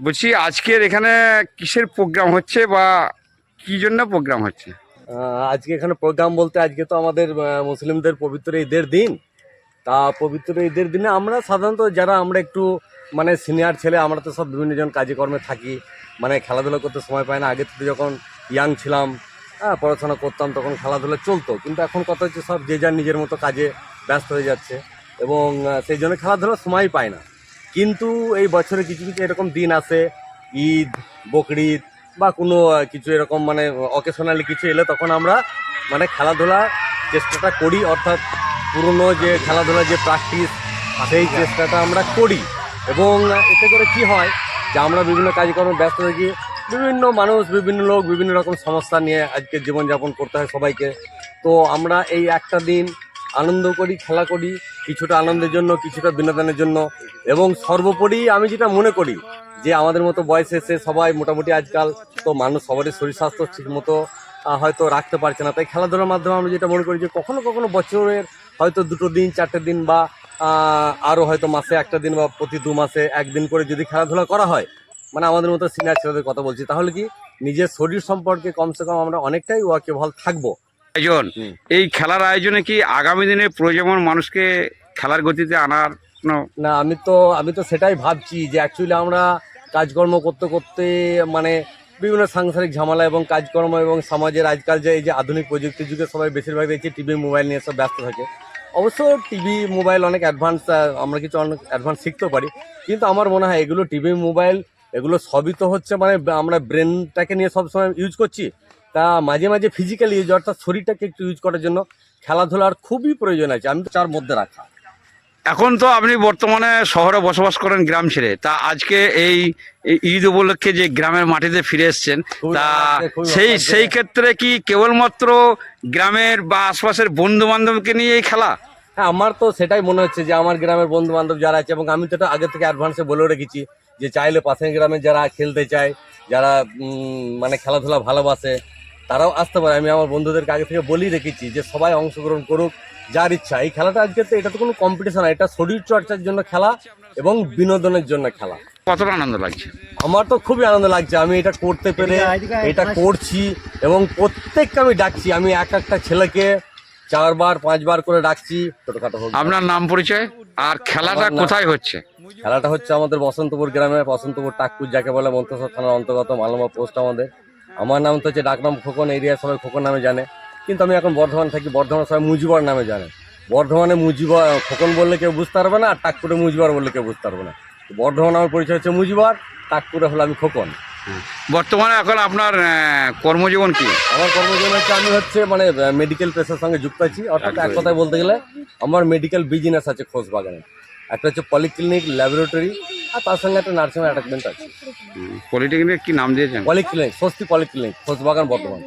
বলছি, আজকের এখানে কিসের প্রোগ্রাম হচ্ছে বা কি জন্য প্রোগ্রাম হচ্ছে? আজকে এখানে প্রোগ্রাম বলতে আজকে তো আমাদের মুসলিমদের পবিত্র ঈদের দিন। তা পবিত্র ঈদের দিনে আমরা সাধারণত যারা আমরা একটু মানে সিনিয়র ছেলে, আমরা তো সব বিভিন্ন জন কাজে কর্মে থাকি। মানে খেলাধুলা করতে সময় পাই না। আগে থেকে যখন ইয়াং ছিলাম হ্যাঁ পড়াশোনা করতাম, তখন খেলাধুলা চলতো। কিন্তু এখন কথা হচ্ছে সব যে যার নিজের মতো কাজে ব্যস্ত হয়ে যাচ্ছে। এবং সেই জন্য খেলাধুলার সময় পায় না। কিন্তু এই বছরে কিছু কিছু এরকম দিন আছে ঈদ বকরিদ বা কোনো কিছু এরকম মানে অকেশনালি কিছু এলে তখন আমরা মানে খেলাধুলার চেষ্টাটা করি অর্থাৎ পুরনো যে খেলাধুলার যে প্র্যাকটিস সেই চেষ্টাটা আমরা করি। এবং এতে করে কি হয় যে আমরা বিভিন্ন কাজকর্মে ব্যস্ত থাকি বিভিন্ন মানুষ বিভিন্ন লোক বিভিন্ন রকম সমস্যা নিয়ে আজকে জীবনযাপন করতে হয় সবাইকে। তো আমরা এই একটা দিন আনন্দ করি, খেলা করি, কিছুটা আনন্দের জন্য, কিছুটা বিনোদনের জন্য। এবং সর্বোপরি আমি যেটা মনে করি, যে আমাদের মতো বয়স এসে সবাই মোটামুটি আজকাল তো মানুষ সবারই শরীর স্বাস্থ্য ঠিক মতো হয়তো রাখতে পারছে না। তাই খেলাধুলার মাধ্যমে আমরা যেটা মনে করি, যে কখনো কখনো বছরের হয়তো দুটো দিন, চারটে দিন বা আরও হয়তো মাসে একটা দিন বা প্রতি দু মাসে একদিন করে যদি খেলাধুলা করা হয় মানে আমাদের মতো সিনিয়র ছেলেদের কথা বলছি, তাহলে কি নিজের শরীর সম্পর্কে কমসে কম আমরা অনেকটাই ওয়াকেবল থাকব। আয়োজন। এই খেলার আয়োজনে কি আগামী দিনে প্রজন্মের মানুষকে খেলার গতিতে আনার না আমি তো আমি তো সেটাই ভাবছি যে অ্যাকচুয়ালি আমরা কাজকর্ম করতে করতে মানে বিভিন্ন সাংসারিক ঝামেলা এবং কাজকর্ম এবং সমাজের আজকাল যে এই যে আধুনিক প্রযুক্তির যুগে সবাই বেশিরভাগ দেখছি টিভি মোবাইল নিয়ে সব ব্যস্ত থাকে। অবশ্য টিভি মোবাইল অনেক অ্যাডভান্স আমরা কিছু অনেক অ্যাডভান্স শিখতেও পারি। কিন্তু আমার মনে হয় এগুলো টিভি মোবাইল এগুলো সবই তো হচ্ছে মানে আমরা ব্রেনটাকে নিয়ে সবসময় ইউজ করছি। তা মাঝে মাঝে ফিজিক্যাল ইউজ অর্থাৎ শরীরটাকে একটু ইউজ করার জন্য খেলাধুলার খুবই প্রয়োজন আছে আমি তো চার মধ্যে রাখা। এখন তো আপনি বর্তমানে শহরে বসবাস করেন গ্রাম ছেড়ে তা আজকে এই ঈদ উপলক্ষে যে গ্রামের মাটিতে ফিরে এসছেন তা সেই সেই ক্ষেত্রে কি কেবলমাত্র গ্রামের বা আশপাশের বন্ধু বান্ধবকে নিয়ে এই খেলা? হ্যাঁ আমার তো সেটাই মনে হচ্ছে যে আমার গ্রামের বন্ধু বান্ধব যারা আছে এবং আমি তো এটা আগে থেকে অ্যাডভান্সে বলে রেখেছি যে চাইলে পাশের গ্রামে যারা খেলতে চায় যারা মানে খেলাধুলা ভালোবাসে তারাও আসতে পারে। আমি আমার বন্ধুদেরকে আগে থেকে বলেই রেখেছি যে সবাই অংশগ্রহণ করুক যার ইচ্ছা। এই খেলাটা আজকে তো এটা তো কোনো কম্পিটিশন না এটা শরীর চর্চার জন্য খেলা এবং বিনোদনের জন্য খেলা। কতটা আনন্দ লাগছে? আমার তো খুবই আনন্দ লাগছে। আমি এটা করতে পেরে এটা করছি এবং প্রত্যেককে আমি ডাকছি। আমি এক একটা ছেলেকে চারবার পাঁচবার করে ডাকছি। ছোটখাটো হোক। আপনার নাম পরিচয়? আর খেলাটা কোথায় হচ্ছে? খেলাটা হচ্ছে আমাদের বসন্তপুর গ্রামে বসন্তপুর টাকপুর যাকে বলে মন্তসর থানার অন্তর্গত মালমা পোস্ট আমাদের। আমার নাম তো হচ্ছে ডাকনাম খোকন এরিয়া সবাই খোকন নামে জানে। কিন্তু আমি এখন বর্ধমান থাকি বর্ধমান সবাই মুজিবর নামে জানে। বর্ধমানে মুজিবর খোকন বললে কেউ বুঝতে পারবে না আর টাকপুরে মুজিবর বললে কেউ বুঝতে পারবে না। বর্ধমান আমার পরিচয় হচ্ছে মুজিবর টাকপুরে হলো আমি খোকন। বর্তমানে এখন আপনার কর্মজীবন কি? আমার কর্মজীবন হচ্ছে আমি হচ্ছে মানে মেডিকেল পেশার সঙ্গে যুক্ত আছি। অর্থাৎ এক কথায় বলতে গেলে আমার মেডিকেল বিজনেস আছে খোঁজবাগানে একটা হচ্ছে পলিক্লিনিক ল্যাবরেটরি আর তার সঙ্গে একটা নার্সিং অ্যাটাচমেন্ট আছে। পলিটেকনিক কি নাম দিয়েছেন? পলিক্লিনিক স্বস্তি পলিক্লিনিক খোঁজবাগান বর্তমান